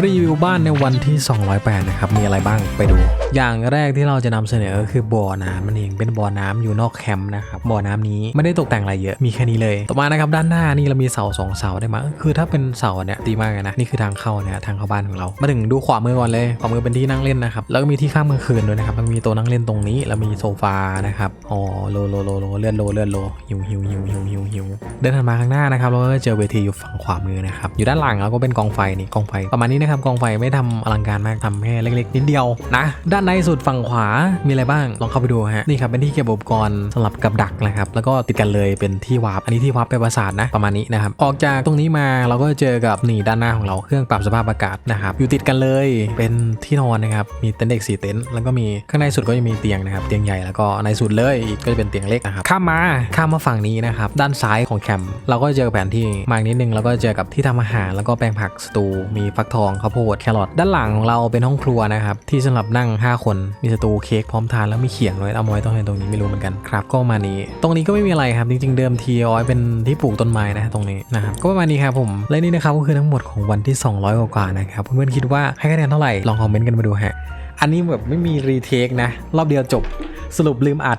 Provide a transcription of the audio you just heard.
รีวิวบ้านในวันที่ 208 นะครับ มีอะไรบ้างไปดู อย่างแรกที่เราจะนำเสนอก็คือบ่อน้ำมันเองเป็นบ่อน้ำอยู่นอกแคมป์นะครับบ่อน้ำนี้ไม่ได้ตกแต่งอะไรเยอะมีแค่นี้เลย ต่อมานะครับด้านหน้านี่เรามีเสาสองเสาได้มาคือถ้าเป็นเสาเนี่ยดีมากเลยนะนี่คือทางเข้าเนี่ยทางเข้าบ้านของเรา มาถึงดูขวามือก่อนเลยขวามือเป็นที่นั่งเล่นนะครับแล้วก็มีที่ข้ามกลางคืนด้วยนะครับแล้วมีโต๊ะนั่งเล่นตรงนี้แล้วมีโซฟานะครับอ๋อโลโลโลโลเลื่อนโลเลื่อนโลหิวหิวหิวหิวหิวหิวเดินถัดมาข้างหน้านะครับเราก็เจอเวทีอยู่ฝั่งขวามือนะครับอยู่ด้านหลังแล้วก็เป็นกองไฟนี่กองไฟประมาณนี้นะครับกองไฟไม่ทำอลังการมากทำแค่เล็กๆนิดเดียวนะด้านในสุดฝั่งขวามีอะไรบ้างลองเข้าไปดูฮะนี่ครับเป็นที่เก็บอุปกรณ์สำหรับกับดักนะครับแล้วก็ติดกันเลยเป็นที่วาร์ปอันนี้ที่วาร์ปไปปราสาทนะประมาณนี้นะครับออกจากตรงนี้มาเราก็เจอกับนี่ด้านหน้าของเราเครื่องปรับสภาพอากาศนะครับอยู่ติดกันเลยเป็นที่นอนนะครับมีเต็นท์เด็กสี่เต็นท์แล้วก็มีข้างในสุดก็จะมีเตียงนะครับเตียงใหญ่แล้วก็ในสุดเลยอีกก็จะเป็นเตียงเล็กนะครับข้ามมาข้ามมาฝั่งนี้นะครับด้านซ้ายของแคมป์เราก็เจอแผนที่มากนิดนึงแล้วก็เจอกับที่ทำอาหารแล้วก็แปลงผักสตูมีฟักทองข้าวโพดแครอทด้านหลังของเราเป็นห้องครัวนะครับที่สำหรับนั่ง 5 คนมีสตูเค้กพร้อมทานแล้วมีเขียงด้วยเอาไว้ตรงไหนตรงนี้ไม่รู้เหมือนกันครับก็มานี้ ตรงนี้ก็ไม่มีอะไรครับจริง ๆ เดิมทีอาไว้เป็นที่ปลูกต้นไม้นะตรงนี้นะครับก็ประมาณนี้ครับผมและนี่นะครับก็คือทั้งหมดของวันที่ 200 กว่าๆนะครับเพื่อนๆคิดว่าให้คะแนนเท่าไหร่ลองคอมเมนต์กันมาดูฮะอันนี้แบบไม่มีรีเทคนะรอบเดียวจบสรุปลืมอัด